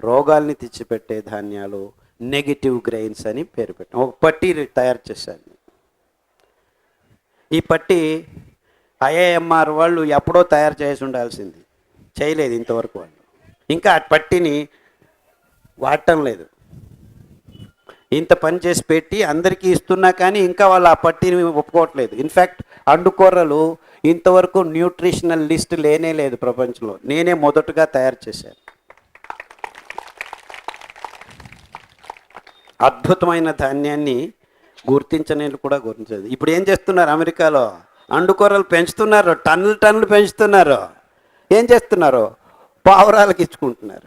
రోగాల్ని తెచ్చిపెట్టే ధాన్యాలు negative grains అని పేరు పెట్టాం. ఒక పట్టి తయారు చేశాను ఈ పట్టీ ఐఏఎంఆర్ వాళ్ళు ఎప్పుడో తయారు చేసి ఉండాల్సింది. చేయలేదు ఇంతవరకు వాళ్ళు. ఇంకా ఆ పట్టీని వాడటం లేదు. ఇంత పని చేసి పెట్టి అందరికీ ఇస్తున్నా కానీ ఇంకా వాళ్ళు ఆ పట్టీని ఒప్పుకోవట్లేదు. ఇన్ఫ్యాక్ట్ అండుకూరలు ఇంతవరకు న్యూట్రిషనల్ లిస్ట్ లేనే లేదు ప్రపంచంలో. నేనే మొదటగా తయారు చేశాను. అద్భుతమైన ధాన్యాన్ని గుర్తించని కూడా గుర్తించదు ఇప్పుడు ఏం చేస్తున్నారు అమెరికాలో? అండుకూరలు పెంచుతున్నారు టన్నులు టన్నులు పెంచుతున్నారు. ఏం చేస్తున్నారు? పావురాలకు ఇచ్చుకుంటున్నారు.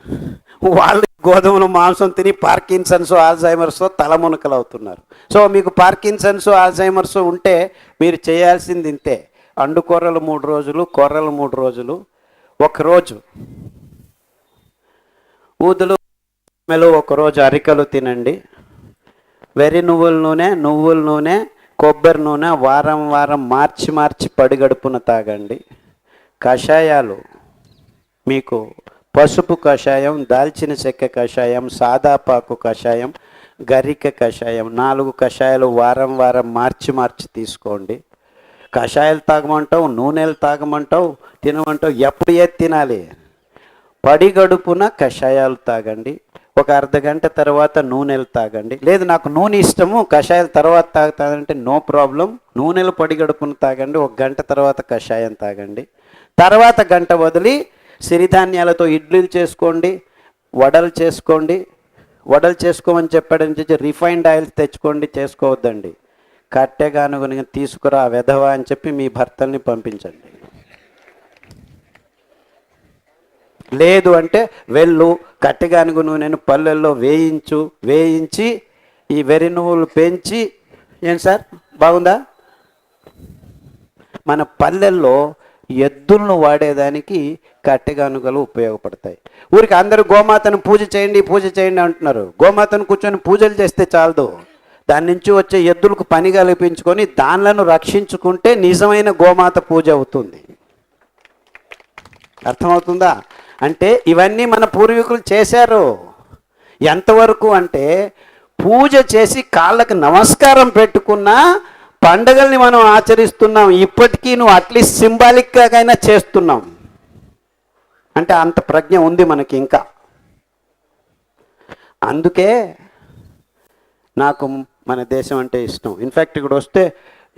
వాళ్ళు గోధుమలు మాంసం తిని పార్కిన్సన్స్ ఆల్జైమర్స్ తలమునకలు అవుతున్నారు సో మీకు పార్కిన్సన్స్ ఆల్జైమర్స్ ఉంటే మీరు చేయాల్సింది ఇంతే. అండుకూరలు మూడు రోజులు కూరలు మూడు రోజులు ఒకరోజు ఊదులు మెలు ఒకరోజు అరికలు తినండి. వెర్రి నువ్వుల నూనె నువ్వుల నూనె కొబ్బరి నూనె వారం వారం మార్చి మార్చి పడిగడుపున తాగండి. కషాయాలు మీకు పసుపు కషాయం దాల్చిన చెక్క కషాయం సాదాపాకు కషాయం గరిక కషాయం నాలుగు కషాయాలు వారం వారం మార్చి మార్చి తీసుకోండి. కషాయాలు తాగమంటావు నూనెలు తాగమంటావు తినమంటావు ఎప్పుడు ఏది తినాలి? పడిగడుపున కషాయాలు తాగండి. ఒక అర్ధ గంట తర్వాత నూనెలు తాగండి. లేదు నాకు నూనె ఇష్టము కషాయాలు తర్వాత తాగుతానంటే నో ప్రాబ్లం. నూనెలు పడిగడుపును తాగండి ఒక గంట తర్వాత కషాయం తాగండి. తర్వాత గంట వదిలి సిరిధాన్యాలతో ఇడ్లీలు చేసుకోండి వడలు చేసుకోండి. వడలు చేసుకోమని చెప్పాడని చెప్పి రిఫైన్డ్ ఆయిల్స్ తెచ్చుకోండి చేసుకోవద్దండి. కట్టెగాను తీసుకురా వెధవా అని చెప్పి మీ భర్తల్ని పంపించండి. లేదు అంటే వెళ్ళు కట్టెగానుగు నూనెను పల్లెల్లో వేయించు వేయించి ఈ వెర్రి నువ్వులు పెంచి ఏం సార్? బాగుందా? మన పల్లెల్లో ఎద్దులను వాడేదానికి కట్టెగానుగలు ఉపయోగపడతాయి. ఊరికి అందరూ గోమాతను పూజ చేయండి పూజ చేయండి అంటున్నారు. గోమాతను కూర్చొని పూజలు చేస్తే చాలదు. దాని నుంచి వచ్చే ఎద్దులకు పని కల్పించుకొని దానిలను రక్షించుకుంటే నిజమైన గోమాత పూజ అవుతుంది. అర్థమవుతుందా? అంటే ఇవన్నీ మన పూర్వీకులు చేశారు. ఎంతవరకు అంటే పూజ చేసి కాళ్ళకు నమస్కారం పెట్టుకున్న పండగల్ని మనం ఆచరిస్తున్నాం. ఇప్పటికీ నువ్వు అట్లీస్ట్ సింబాలిక్గాకైనా చేస్తున్నాం. అంటే అంత ప్రజ్ఞ ఉంది మనకి ఇంకా. అందుకే నాకు మన దేశం అంటే ఇష్టం. ఇన్ఫ్యాక్ట్ ఇక్కడ వస్తే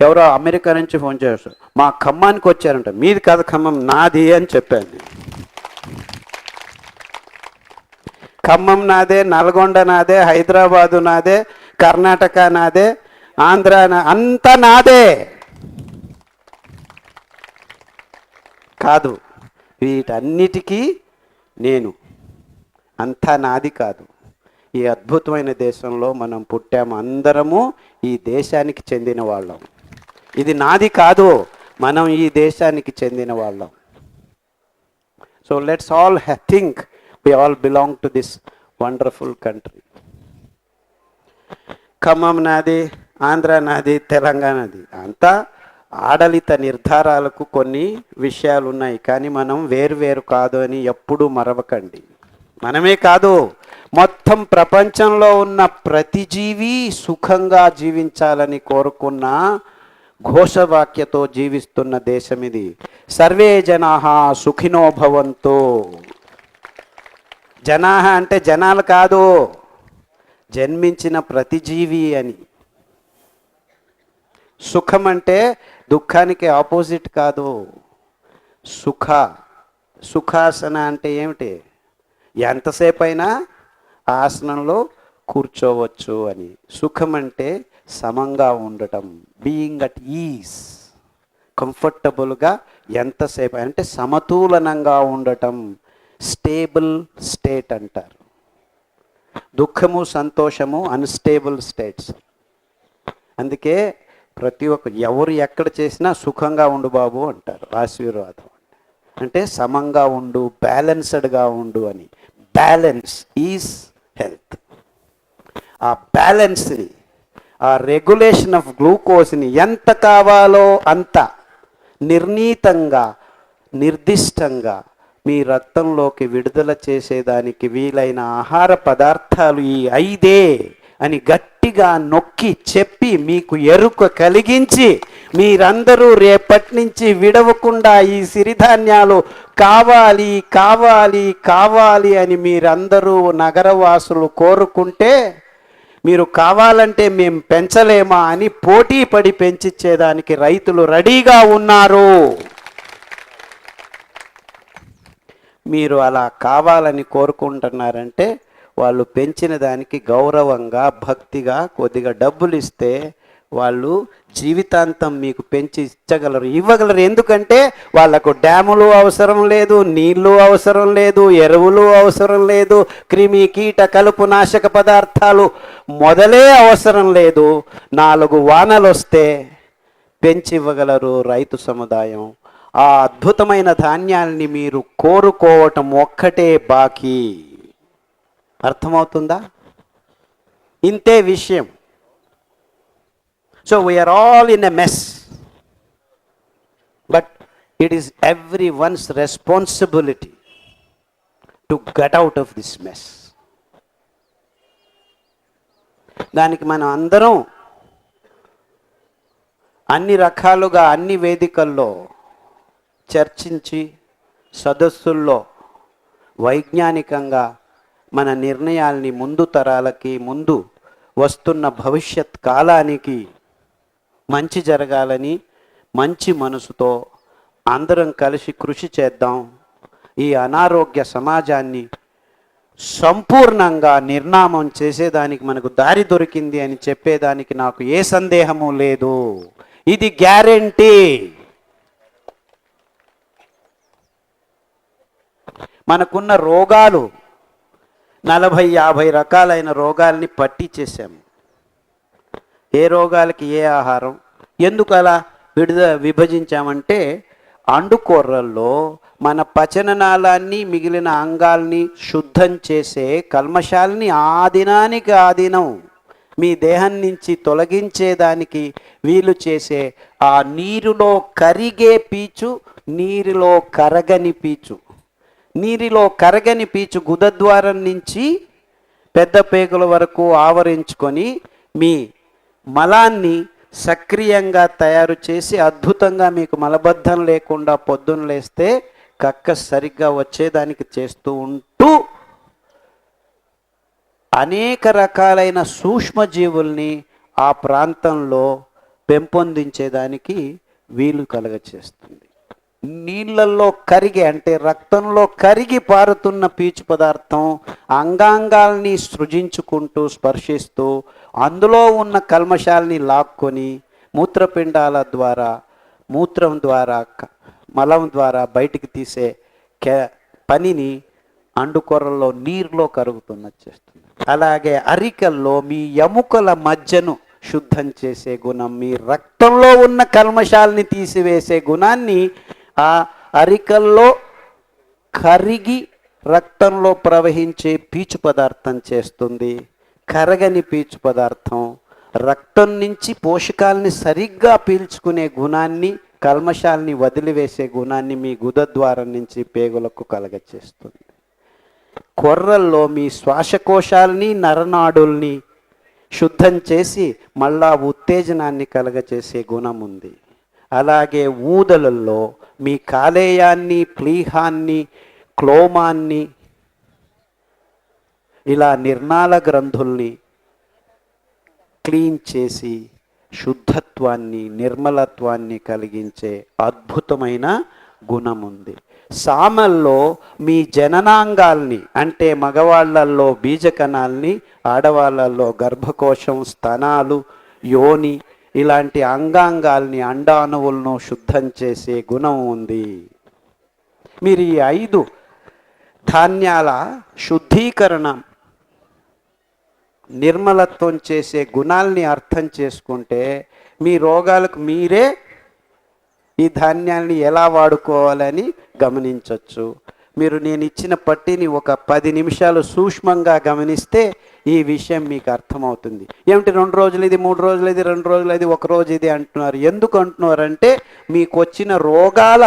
ఎవరో అమెరికా నుంచి ఫోన్ చేస్తారు మా ఖమ్మానికి వచ్చారంట. మీది కాదు ఖమ్మం నాది అని చెప్పాను నేను. ఖమ్మం నాదే నల్గొండ నాదే హైదరాబాదు నాదే కర్ణాటక నాదే ఆంధ్ర నా అంతా నాదే. కాదు వీటన్నిటికీ నేను. అంతా నాది కాదు. ఈ అద్భుతమైన దేశంలో మనం పుట్టాము. అందరము ఈ దేశానికి చెందిన వాళ్ళం. ఇది నాది కాదు. మనం ఈ దేశానికి చెందిన వాళ్ళం. So let's all think we all belong to this wonderful country Khammam నాది ఆంధ్ర నాది తెలంగాణది అంతా ఆడలిత నిర్ధారాలకు కొన్ని విషయాలు ఉన్నాయి కానీ మనం వేరు వేరు కాదు అని ఎప్పుడూ మరవకండి. మనమే కాదు మొత్తం ప్రపంచంలో ఉన్న ప్రతి జీవి సుఖంగా జీవించాలని కోరుకున్న ఘోషవాక్యతో జీవిస్తున్న దేశం ఇది. సర్వే జనా సుఖినో భవంతో. జనా అంటే జనాలు కాదు. జన్మించిన ప్రతి జీవి అని. సుఖం అంటే దుఃఖానికి ఆపోజిట్ కాదు. సుఖ సుఖాసన అంటే ఏమిటి? ఎంతసేపు అయినా ఆసనంలో కూర్చోవచ్చు అని. సుఖం అంటే సమంగా ఉండటం. బీయింగ్ అట్ ఈజ్ కంఫర్టబుల్గా ఎంతసేపు అంటే సమతూలనంగా ఉండటం. స్టేబుల్ స్టేట్ అంటారు. దుఃఖము సంతోషము అన్స్టేబుల్ స్టేట్స్ అందుకే ప్రతి ఒక్క ఎవరు ఎక్కడ చేసినా సుఖంగా ఉండు బాబు అంటారు ఆశీర్వాదం. అంటే సమంగా ఉండు బ్యాలెన్స్డ్గా ఉండు అని. బ్యాలెన్స్ ఈజ్ హెల్త్ ఆ బ్యాలెన్స్ని ఆ రెగ్యులేషన్ ఆఫ్ గ్లూకోజ్ని ఎంత కావాలో అంత నిర్ణీతంగా నిర్దిష్టంగా మీ రక్తంలోకి విడుదల చేసేదానికి వీలైన ఆహార పదార్థాలు ఈ ఐదే అని గట్టిగా నొక్కి చెప్పి మీకు ఎరుక కలిగించి మీరందరూ రేపటి నుంచి విడవకుండా ఈ సిరిధాన్యాలు కావాలి కావాలి కావాలి అని మీరందరూ నగరవాసులు కోరుకుంటే మీరు కావాలంటే మేము పెంచలేమా అని పోటీ పడి పెంచిచ్చేదానికి రైతులు రెడీగా ఉన్నారు. మీరు అలా కావాలని కోరుకుంటున్నారంటే వాళ్ళు పెంచిన దానికి గౌరవంగా భక్తిగా కొద్దిగా డబ్బులు ఇస్తే వాళ్ళు జీవితాంతం మీకు పెంచి ఇచ్చగలరు. ఇవ్వగలరు. ఎందుకంటే వాళ్ళకు డ్యాములు అవసరం లేదు నీళ్ళు అవసరం లేదు ఎరువులు అవసరం లేదు క్రిమి కీట కలుపు నాశక పదార్థాలు మొదలే అవసరం లేదు. నాలుగు వానలు వస్తే పెంచి ఇవ్వగలరు రైతు సముదాయం. ఆ అద్భుతమైన ధాన్యాల్ని మీరు కోరుకోవటం ఒక్కటే బాకీ. అర్థమవుతుందా? ఇంతే విషయం. So we are all in a mess but it is everyone's responsibility to get out of this mess దానికి మనం అందరం అన్ని రకాలుగా అన్ని వేదికల్లో చర్చించి సదస్సుల్లో వైజ్ఞానికంగా మన నిర్ణయాల్ని ముందు తరాలకి ముందు వస్తున్న భవిష్యత్ కాలానికి మంచి జరగాలని మంచి మనసుతో అందరం కలిసి కృషి చేద్దాం. ఈ అనారోగ్య సమాజాన్ని సంపూర్ణంగా నిర్నామం చేసేదానికి మనకు దారి దొరికింది అని చెప్పేదానికి నాకు ఏ సందేహము లేదు. ఇది గ్యారెంటీ. మనకున్న రోగాలు నలభై యాభై రకాలైన రోగాల్ని పట్టించేసాము ఏ రోగాలకి ఏ ఆహారం ఎందుకు అలా విడుద విభజించామంటే అండుకొర్రల్లో మన పచననాళాన్ని మిగిలిన అంగాల్ని శుద్ధం చేసే కల్మశాలని ఆ దినానికి ఆ దినం మీ దేహం నుంచి తొలగించేదానికి వీలు చేసే ఆ నీరులో కరిగే పీచు నీరులో కరగని పీచు. నీరిలో కరగని పీచు గుదద్వారం నుంచి పెద్ద పేగుల వరకు ఆవరించుకొని మీ మలాన్ని సక్రియంగా తయారు చేసి అద్భుతంగా మీకు మలబద్ధం లేకుండా పొద్దున లేస్తే కక్క సరిగ్గా వచ్చేదానికి చేస్తూ ఉంటూ అనేక రకాలైన సూక్ష్మజీవుల్ని ఆ ప్రాంతంలో పెంపొందించేదానికి వీలు కలగచేస్తుంది. నీళ్ళల్లో కరిగి అంటే రక్తంలో కరిగి పారుతున్న పీచు పదార్థం అంగాంగాల్ని సృజించుకుంటూ స్పర్శిస్తూ అందులో ఉన్న కల్మశాల్ని లాక్కొని మూత్రపిండాల ద్వారా మూత్రం ద్వారా క- మలం ద్వారా బయటికి తీసే కే పనిని అండుకొరల్లో నీరులో కరుగుతున్న చేస్తుంది. అలాగే అరికల్లో మీ ఎముకల మధ్యను శుద్ధం చేసే గుణం మీ రక్తంలో ఉన్న కల్మశాల్ని తీసివేసే గుణాన్ని ఆ అరికల్లో కరిగి రక్తంలో ప్రవహించే పీచు పదార్థం చేస్తుంది. కరగని పీచు పదార్థం. రక్తం నుంచి పోషకాలని సరిగ్గా పీల్చుకునే గుణాన్ని కల్మషాల్ని వదిలివేసే గుణాన్ని మీ గుదద్వారం నుంచి పేగులకు కలగచేస్తుంది. కొర్రల్లో మీ శ్వాసకోశాల్ని నరనాడుల్ని శుద్ధం చేసి మళ్ళా ఉత్తేజనాన్ని కలగచేసే గుణం ఉంది. అలాగే ఊదలల్లో మీ కాలేయాన్ని ప్లీహాన్ని క్లోమాన్ని ఇలా నిర్ణాల గ్రంథుల్ని క్లీన్ చేసి శుద్ధత్వాన్ని నిర్మలత్వాన్ని కలిగించే అద్భుతమైన గుణం ఉంది సామల్లో మీ జననాంగాల్ని అంటే మగవాళ్ళల్లో బీజకణాల్ని ఆడవాళ్ళల్లో గర్భకోశం స్తనాలు యోని ఇలాంటి అంగాంగాల్ని అండాణువులను శుద్ధం చేసే గుణం ఉంది. మీరు ఈ ఐదు ధాన్యాల శుద్ధీకరణ నిర్మలత్వం చేసే గుణాల్ని అర్థం చేసుకుంటే మీ రోగాలకు మీరే ఈ ధాన్యాల్ని ఎలా వాడుకోవాలని గమనించవచ్చు మీరు నేను ఇచ్చిన పట్టిని ఒక పది నిమిషాలు సూక్ష్మంగా గమనిస్తే ఈ విషయం మీకు అర్థమవుతుంది. ఏమిటి రెండు రోజులు ఇది మూడు రోజులు ఇది రెండు రోజులు ఇది ఒక రోజు ఇది అంటున్నారు. ఎందుకు అంటున్నారంటే మీకు వచ్చిన రోగాల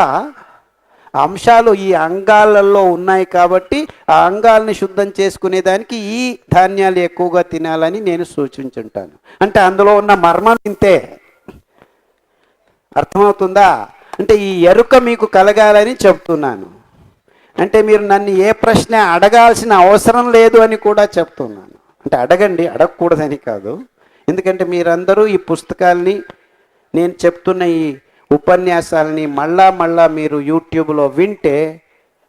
అంశాలు ఈ అంగాలలో ఉన్నాయి కాబట్టి ఆ అంగాల్ని శుద్ధం చేసుకునేదానికి ఈ ధాన్యాలు ఎక్కువగా తినాలని నేను సూచించుంటాను. అంటే అందులో ఉన్న మర్మం ఇంతే. అర్థమవుతుందా? అంటే ఈ ఎరుక మీకు కలగాలని చెప్తున్నాను. అంటే మీరు నన్ను ఏ ప్రశ్న అడగాల్సిన అవసరం లేదు అని కూడా చెప్తున్నాను. అంటే అడగండి అడగకూడదని కాదు. ఎందుకంటే మీరందరూ ఈ పుస్తకాల్ని నేను చెప్తున్న ఈ ఉపన్యాసాలని మళ్ళా మళ్ళా మీరు యూట్యూబ్లో వింటే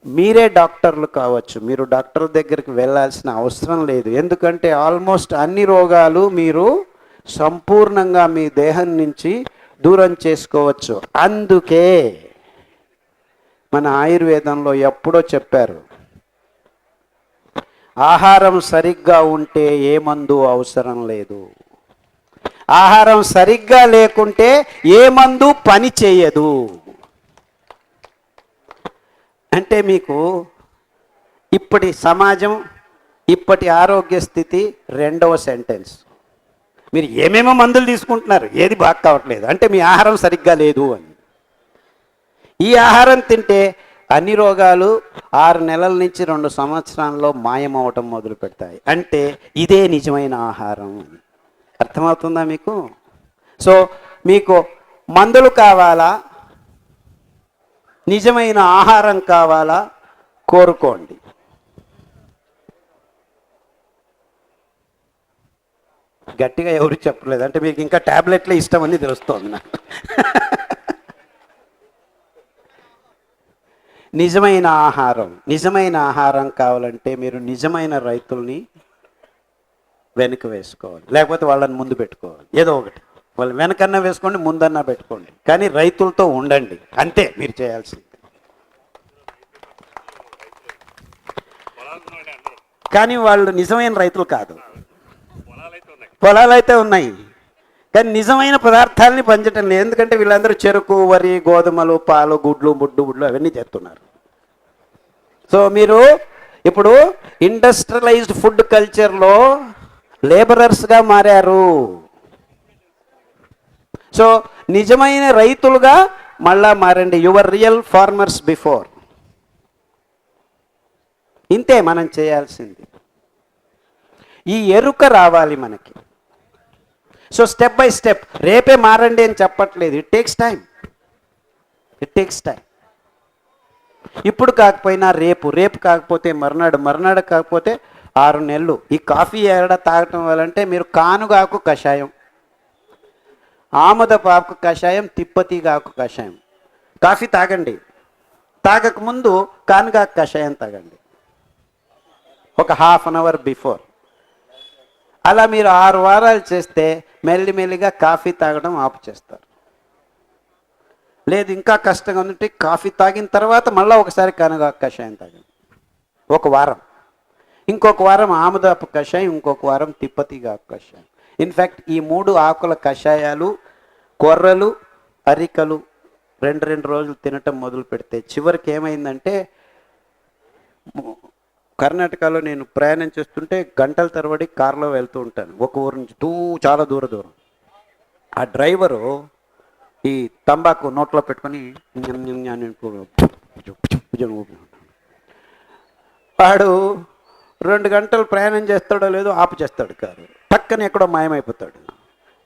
మీరే డాక్టర్లు కావచ్చు. మీరు డాక్టర్ దగ్గరికి వెళ్ళాల్సిన అవసరం లేదు. ఎందుకంటే ఆల్మోస్ట్ అన్ని రోగాలు మీరు సంపూర్ణంగా మీ దేహం నుంచి దూరం చేసుకోవచ్చు. అందుకే మన ఆయుర్వేదంలో ఎప్పుడో చెప్పారు ఆహారం సరిగ్గా ఉంటే ఏ మందు అవసరం లేదు. ఆహారం సరిగ్గా లేకుంటే ఏ మందు పని చేయదు. అంటే మీకు ఇప్పటి సమాజం ఇప్పటి ఆరోగ్య స్థితి రెండవ సెంటెన్స్. మీరు ఏమేమో మందులు తీసుకుంటున్నారు ఏది బాగా కావట్లేదు. అంటే మీ ఆహారం సరిగ్గా లేదు అని. ఈ ఆహారం తింటే అన్ని రోగాలు ఆరు నెలల నుంచి రెండు సంవత్సరాల్లో మాయమవటం మొదలు పెడతాయి. అంటే ఇదే నిజమైన ఆహారం. అని అర్థమవుతుందా మీకు? సో మీకు మందులు కావాలా? నిజమైన ఆహారం కావాలా? కోరుకోండి. గట్టిగా ఎవరు చెప్పలేదు. అంటే మీకు ఇంకా ట్యాబ్లెట్లే ఇష్టం అని తెలుస్తోంది నాకు. నిజమైన ఆహారం నిజమైన ఆహారం కావాలంటే మీరు నిజమైన రైతుల్ని వెనక వేసుకోవాలి. లేకపోతే వాళ్ళని ముందు పెట్టుకోవాలి. ఏదో ఒకటి. వాళ్ళు వెనకన్నా వేసుకోండి ముందన్నా పెట్టుకోండి. కానీ రైతులతో ఉండండి. అంతే మీరు చేయాల్సింది. కానీ వాళ్ళు నిజమైన రైతులు కాదు. పొలాలు అయితే ఉన్నాయి. కానీ నిజమైన పదార్థాలని పంచటం లేదు. ఎందుకంటే వీళ్ళందరూ చెరుకు వరి గోధుమలు పాలు గుడ్లు ముడ్డు గుడ్లు అవన్నీ చేస్తున్నారు. సో మీరు ఇప్పుడు ఇండస్ట్రియలైజ్డ్ ఫుడ్ కల్చర్లో లేబరర్స్గా మారారు. సో నిజమైన రైతులుగా మళ్ళా మారండి. యువర్ రియల్ ఫార్మర్స్ బిఫోర్ ఇంతే మనం చేయాల్సింది. ఈ ఎరుక రావాలి మనకి. సో స్టెప్ బై స్టెప్ రేపే మారండి అని చెప్పట్లేదు. It takes time it takes time ఇప్పుడు కాకపోయినా రేపు రేపు కాకపోతే మర్నాడు మర్నాడు కాకపోతే ఆరు నెలలు. ఈ కాఫీ ఏడ తాగటం వల్లంటే మీరు కానుగాకు కషాయం. ఆముదపాకు కషాయం తిప్పతీగాకు కషాయం. కాఫీ తాగండి. తాగకముందు కానుగాకు కషాయం తాగండి. ఒక హాఫ్ అన్ అవర్ బిఫోర్. అలా మీరు ఆరు వారాలు చేస్తే మెల్లిమెల్లిగా కాఫీ తాగడం ఆపు చేస్తారు. లేదు ఇంకా కష్టంగా ఉందంటే కాఫీ తాగిన తర్వాత మళ్ళీ ఒకసారి కనుగ కషాయం తాగండి. ఒక వారం. ఇంకొక వారం ఆముదాపు కషాయం ఇంకొక వారం తిప్పతిగా కషాయం. ఇన్ఫ్యాక్ట్ ఈ మూడు ఆకుల కషాయాలు కొర్రలు అరికలు రెండు రెండు రోజులు తినటం మొదలు పెడితే చివరికి ఏమైందంటే కర్ణాటకలో నేను ప్రయాణం చేస్తుంటే గంటల తరబడి కారులో వెళ్తూ ఉంటాను. ఒక ఊరు నుంచి దూ చాలా దూర దూరం. ఆ డ్రైవరు ఈ తంబాకు నోట్లో పెట్టుకొని వాడు రెండు గంటలు ప్రయాణం చేస్తాడో లేదో ఆపు చేస్తాడు కారు. పక్కన ఎక్కడో మాయమైపోతాడు.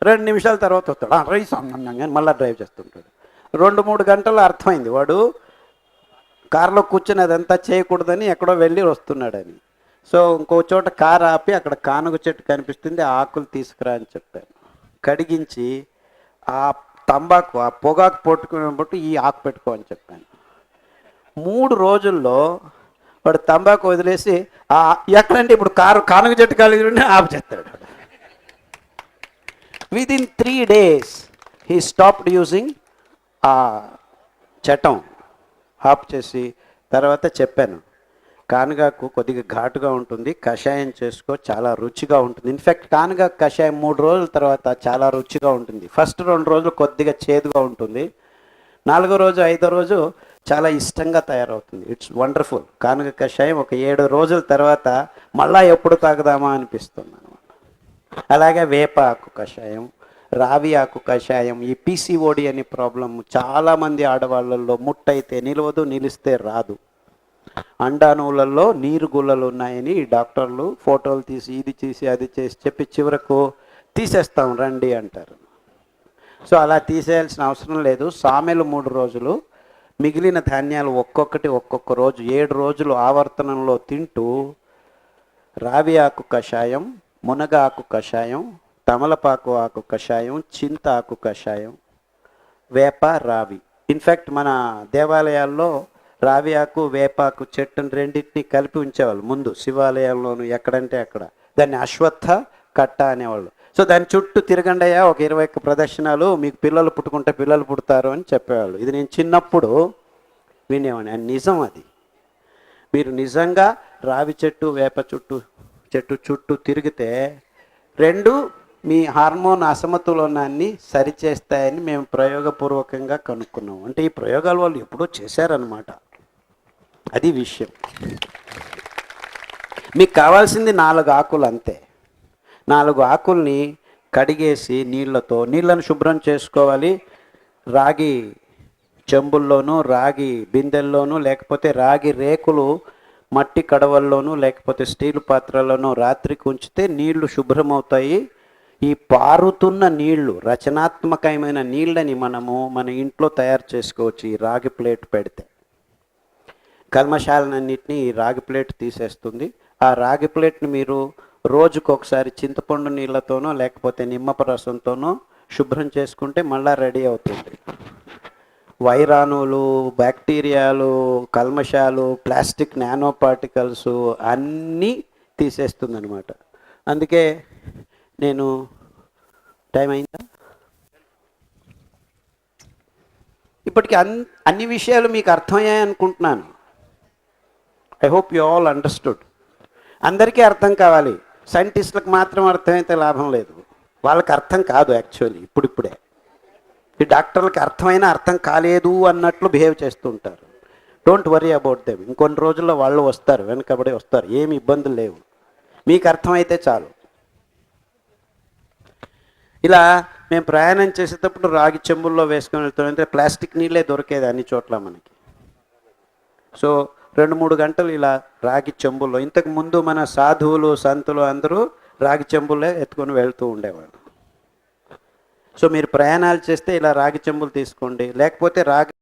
రెండు నిమిషాల తర్వాత వస్తాడు. "ఆ, రైస్ అని మళ్ళీ డ్రైవ్ చేస్తుంటాడు. రెండు మూడు గంటలు అర్థమైంది. వాడు కారులో కూర్చొని అదంతా చేయకూడదని ఎక్కడో వెళ్ళి వస్తున్నాడని. సో ఇంకో చోట కారు ఆపి అక్కడ కానుగ చెట్టు కనిపిస్తుంది ఆ ఆకులు తీసుకురా అని చెప్పాను. కడిగించి ఆ తంబాకు ఆ పొగాకు పట్టుకునేటప్పుడు ఈ ఆకు పెట్టుకో అని చెప్పాను. మూడు రోజుల్లో వాడు తంబాకు వదిలేసి ఆ ఎక్కడంటే ఇప్పుడు కారు కానుగ చెట్టు కలిగి ఉండి ఆపు చేస్తాడు within three days he stopped using ఆ చట్టం. హాఫ్ చేసి తర్వాత చెప్పాను. కానుగాకు కొద్దిగా ఘాటుగా ఉంటుంది. కషాయం చేసుకో చాలా రుచిగా ఉంటుంది. ఇన్ఫ్యాక్ట్ కానుగా కషాయం మూడు రోజుల తర్వాత చాలా రుచిగా ఉంటుంది. ఫస్ట్ రెండు రోజులు కొద్దిగా చేదుగా ఉంటుంది. నాలుగో రోజు ఐదో రోజు చాలా ఇష్టంగా తయారవుతుంది. ఇట్స్ వండర్ఫుల్ కానుగ కషాయం ఒక ఏడు రోజుల తర్వాత మళ్ళా ఎప్పుడు తాగుదామా అనిపిస్తుంది అనమాట అలాగే వేపాకు కషాయం రావి ఆకు కషాయం ఈ పీసీఓడి అనే ప్రాబ్లం చాలామంది ఆడవాళ్ళల్లో ముట్టయితే నిలవదు నిలిస్తే రాదు. అండాణువులలో నీరు గుల్లలు ఉన్నాయని ఈ డాక్టర్లు ఫోటోలు తీసి ఇది చేసి అది చేసి చెప్పి చివరకు తీసేస్తాం రండి అంటారు. సో అలా తీసేయాల్సిన అవసరం లేదు. సామెలు మూడు రోజులు మిగిలిన ధాన్యాలు ఒక్కొక్కటి ఒక్కొక్క రోజు ఏడు రోజులు ఆవర్తనంలో తింటూ రావి ఆకు కషాయం మునగ ఆకు కషాయం తమలపాకు ఆకు కషాయం చింత ఆకు కషాయం వేప రావి. ఇన్ఫ్యాక్ట్ మన దేవాలయాల్లో రావి ఆకు వేపాకు చెట్టును రెండింటిని కలిపి ఉంచేవాళ్ళు. ముందు శివాలయాల్లోనూ ఎక్కడంటే అక్కడ. దాన్ని అశ్వత్థ కట్ట అనేవాళ్ళు. సో దాని చుట్టూ తిరగండయ్యా ఒక ఇరవై ఒక్క ప్రదర్శనలు మీకు పిల్లలు పుట్టుకుంటే పిల్లలు పుడతారు అని చెప్పేవాళ్ళు. ఇది నేను చిన్నప్పుడు వినేవాడిని. నిజం అది. మీరు నిజంగా రావి చెట్టు వేప చుట్టూ చెట్టు చుట్టూ తిరిగితే రెండు మీ హార్మోన్ అసమతులనాన్ని సరిచేస్తాయని మేము ప్రయోగపూర్వకంగా కనుక్కున్నాం. అంటే ఈ ప్రయోగాలు వాళ్ళు ఎప్పుడో చేశారనమాట అది విషయం. మీకు కావాల్సింది నాలుగు ఆకులు అంతే. నాలుగు ఆకుల్ని కడిగేసి నీళ్ళతో నీళ్ళను శుభ్రం చేసుకోవాలి. రాగి చెంబుల్లోనూ రాగి బిందెల్లోనూ లేకపోతే రాగి రేకులు మట్టి కడవల్లోనూ లేకపోతే స్టీల్ పాత్రల్లోనూ రాత్రికి ఉంచితే నీళ్ళు శుభ్రమవుతాయి. ఈ పారుతున్న నీళ్ళు రచనాత్మకమైన నీళ్ళని మనము మన ఇంట్లో తయారు చేసుకోవచ్చు ఈ రాగి ప్లేట్ పెడితే. కల్మశాలన్నింటినీ ఈ రాగి ప్లేట్ తీసేస్తుంది. ఆ రాగి ప్లేట్ని మీరు రోజుకు ఒకసారి చింతపండు నీళ్ళతోనో లేకపోతే నిమ్మప రసంతోనో శుభ్రం చేసుకుంటే మళ్ళీ రెడీ అవుతుంది. వైరాణువులు బ్యాక్టీరియాలు కల్మషాలు ప్లాస్టిక్ నానో పార్టికల్స్ అన్నీ తీసేస్తుంది అనమాట అందుకే నేను టైం అయిందా? ఇప్పటికి అన్ అన్ని విషయాలు మీకు అర్థమయ్యాయి అనుకుంటున్నాను. I hope you all understood అందరికీ అర్థం కావాలి. సైంటిస్టులకు మాత్రం అర్థమైతే లాభం లేదు. వాళ్ళకి అర్థం కాదు యాక్చువల్లీ ఇప్పుడిప్పుడే. ఈ డాక్టర్లకు అర్థమైనా అర్థం కాలేదు అన్నట్లు బిహేవ్ చేస్తూ ఉంటారు. డోంట్ వరీ అబౌట్ దెమ్ ఇంకొన్ని రోజుల్లో వాళ్ళు వస్తారు వెనకబడి వస్తారు. ఏమి ఇబ్బందులు లేవు. మీకు అర్థమైతే చాలు. ఇలా మేము ప్రయాణం చేసేటప్పుడు రాగి చెంబుల్లో వేసుకొని వెళ్తాం అంటే ప్లాస్టిక్ నీళ్ళే దొరికేది అన్ని చోట్ల మనకి. సో రెండు మూడు గంటలు ఇలా రాగి చెంబుల్లో. ఇంతకు ముందు మన సాధువులు సంతులు అందరూ రాగి చెంబులే ఎత్తుకొని వెళ్తూ ఉండేవాళ్ళు. సో మీరు ప్రయాణాలు చేస్తే ఇలా రాగి చెంబులు తీసుకోండి. లేకపోతే రాగి